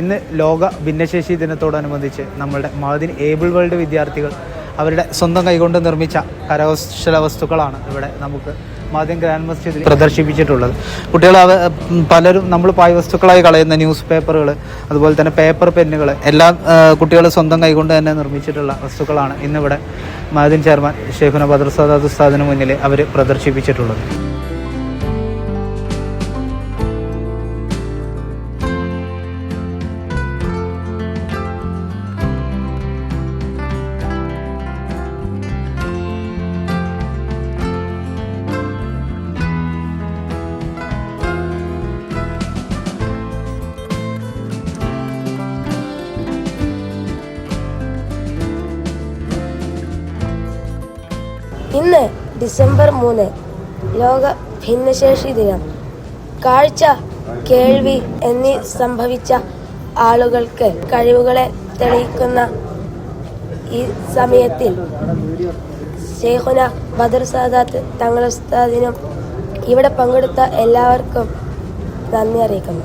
ഇന്ന് ലോക ഭിന്നശേഷി ദിനത്തോടനുബന്ധിച്ച് നമ്മളുടെ മഹദിൻ ഏബിൾ വേൾഡ് വിദ്യാർത്ഥികൾ അവരുടെ സ്വന്തം കൈകൊണ്ട് നിർമ്മിച്ച കരകൗശല വസ്തുക്കളാണ് ഇവിടെ നമുക്ക് മാധ്യം ഗ്രാൻഡ് മസ്ജിദിൽ പ്രദർശിപ്പിച്ചിട്ടുള്ളത്. കുട്ടികൾ അവ പലരും നമ്മൾ പായ വസ്തുക്കളായി കളയുന്ന ന്യൂസ് പേപ്പറുകൾ അതുപോലെ തന്നെ പേപ്പർ പെന്നുകൾ എല്ലാം കുട്ടികൾ സ്വന്തം കൈകൊണ്ട് തന്നെ നിർമ്മിച്ചിട്ടുള്ള വസ്തുക്കളാണ് ഇന്നിവിടെ മാധ്യം ചെയർമാൻ ഷെയ്ഖുന ബദർ ഉസ്താദിന് മുന്നിൽ അവർ പ്രദർശിപ്പിച്ചിട്ടുള്ളത്. ഇന്ന് ഡിസംബർ മൂന്ന് ലോക ഭിന്നശേഷി ദിനം. കാഴ്ച കേൾവി എന്നീ സംഭവിച്ച ആളുകൾക്ക് കഴിവുകളെ തെളിയിക്കുന്ന ഈ സമയത്തിൽ ഷെയ്ഖുന ബദർ സാദാത്ത് തങ്ങൾ ഉസ്താദിനും ഇവിടെ പങ്കെടുത്ത എല്ലാവർക്കും നന്ദി അറിയിക്കുന്നു.